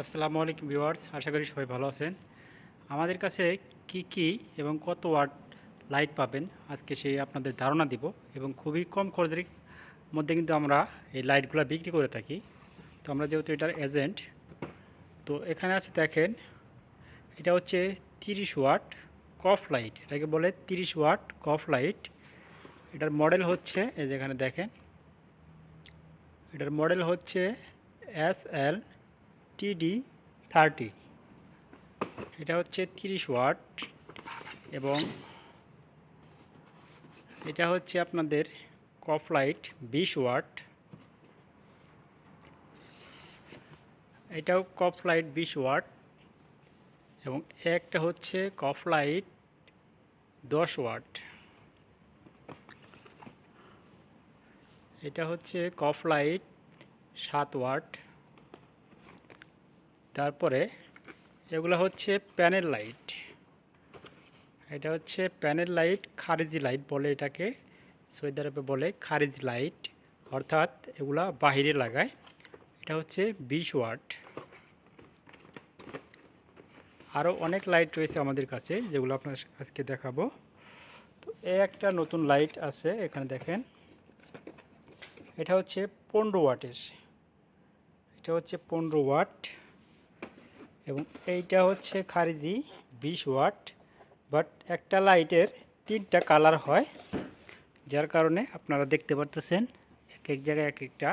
আসসালামু আলাইকুম ভিউয়ার্স, আশা করি সবাই ভালো আছেন। আমাদের কাছে কি কি এবং কত ওয়াট লাইট পাবেন আজকে সেই আপনাদের ধারণা দিব এবং খুবই কম খরচের মধ্যে কিন্তু আমরা এই লাইটগুলো বিক্রি করে থাকি। তো আমরা যেহেতু এটার এজেন্ট, তো এখানে আছে দেখেন, এটা হচ্ছে তিরিশ ওয়াট কফ লাইট, এটাকে বলে তিরিশ ওয়াট কফ লাইট। এটার মডেল হচ্ছে, এই যেখানে দেখেন, এটার মডেল হচ্ছে এস এল টিডি থার্টি। এটা হচ্ছে তিরিশ ওয়াট এবং এটা হচ্ছে আপনাদের কফ লাইট বিশ ওয়াট। এটাও কফ লাইট বিশ ওয়াট এবং একটা হচ্ছে কফ লাইট দশ ওয়াট। এটা হচ্ছে কফ লাইট সাত ওয়াট। তারপরে এগুলো হচ্ছে প্যানেল লাইট। এটা হচ্ছে প্যানেল লাইট, খারিজি লাইট বলে এটাকে। সৌদি বলে খারিজ লাইট। অর্থাৎ এগুলা বাহিরে লাগায়। এটা হচ্ছে বিশ ওয়াট। আরও অনেক লাইট রয়েছে আমাদের কাছে, যেগুলো আপনার আজকে দেখাবো। তো এই একটা নতুন লাইট আছে, এখানে দেখেন। এটা হচ্ছে পনেরো ওয়াটের। এটা হচ্ছে পনেরো ওয়াট। এবং এইটা হচ্ছে খারিজি বিশ ওয়াট বাট একটা লাইটের তিনটা কালার হয়, যার কারণে আপনারা দেখতে পারতেছেন এক এক জায়গায় এক একটা।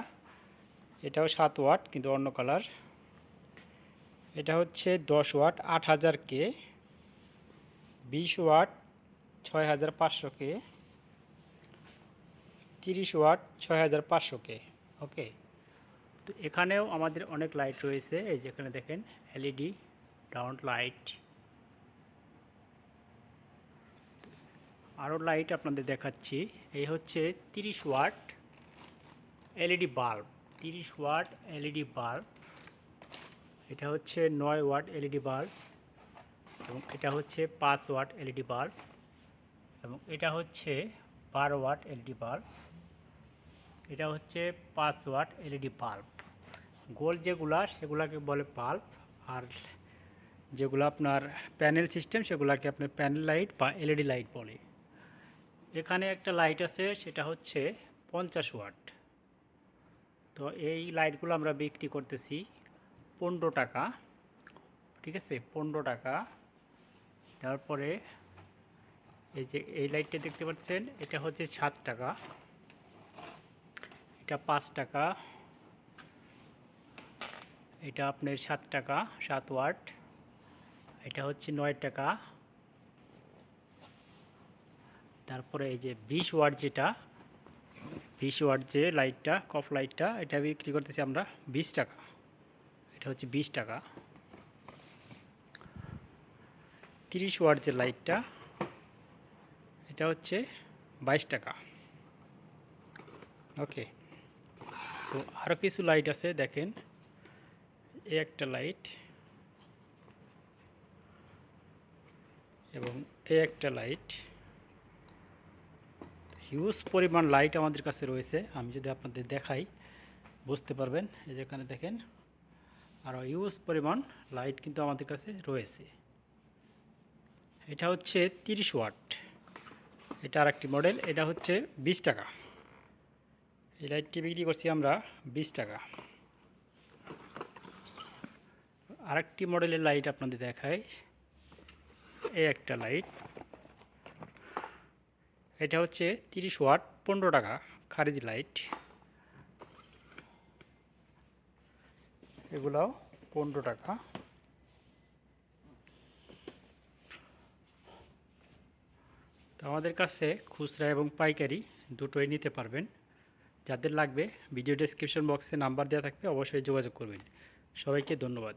এটাও সাত ওয়াট, কিন্তু অন্য কালার। এটা হচ্ছে দশ ওয়াট, আট হাজার কে। বিশ ওয়াট, ছয় হাজার পাঁচশো কে। তিরিশ ওয়াট, ছয় হাজার পাঁচশো কে। ওকে। তো এখানেও আমাদের অনেক লাইট রয়েছে, এই যেখানে দেখেন এলইডি ডাউন লাইট আরও লাইট আপনাদের দেখাচ্ছি, এই হচ্ছে তিরিশ ওয়াট এলইডি বাল্ব তিরিশ ওয়াট এলইডি বাল্ব এটা হচ্ছে নয় ওয়াট এলইডি বাল্ব এবং এটা হচ্ছে পাঁচ ওয়াট এলইডি বাল্ব এবং এটা হচ্ছে বারো ওয়াট এলইডি বাল্ব এটা হচ্ছে পাঁচ ওয়াট এলইডি বাল্ব। গোল যেগুলা, সেগুলাকে বলে বাল্ব। আর যেগুলো আপনার প্যানেল সিস্টেম, সেগুলাকে আপনার প্যানেল লাইট বা এলইডি লাইট বলে। এখানে একটা লাইট আছে, সেটা হচ্ছে পঞ্চাশ ওয়াট। তো এই লাইটগুলো আমরা বিক্রি করতেছি পনেরো টাকা, ঠিক আছে? পনেরো টাকা। তারপরে এই যে, এই লাইটটা দেখতে পাচ্ছেন, এটা হচ্ছে সাত টাকা। এটা পাঁচ টাকা। এটা আপনার সাত টাকা, সাত ওয়াট। এটা হচ্ছে নয় টাকা। তারপরে এই যে বিশ ওয়াট যেটা, বিশ ওয়াট যে লাইটটা, কফ লাইটটা, এটা বিক্রি করতেছি আমরা বিশ টাকা। এটা হচ্ছে বিশ টাকা। তিরিশ ওয়াট যে লাইটটা, এটা হচ্ছে বাইশ টাকা। ওকে। তো আরও কিছু লাইট আছে, দেখেন। এ একটা লাইট এবং এ একটা লাইট হিউজ পরিমাণ লাইট আমাদের কাছে রয়েছে। আমি যদি আপনাদের দেখাই, বুঝতে পারবেন। এই যেখানে দেখেন আরও হিউজ পরিমাণ লাইট কিন্তু আমাদের কাছে রয়েছে। এটা হচ্ছে তিরিশ ওয়াট এটা আর একটি মডেল এটা হচ্ছে বিশ টাকা। এই লাইটটি বিক্রি করছি আমরা বিশ টাকা। আরেকটি মডেলের লাইট আপনাদের দেখায় এই একটা লাইট। এটা হচ্ছে তিরিশ ওয়াট, পনেরো টাকা খারিজ লাইট। এগুলাও পনেরো টাকা। তো আমাদের কাছে খুচরা এবং পাইকারি দুটোই নিতে পারবেন। যাদের লাগবে ভিডিও ডেসক্রিপশন বক্সে নাম্বার দেওয়া থাকবে অবশ্যই যোগাযোগ করবেন। সবাইকে ধন্যবাদ।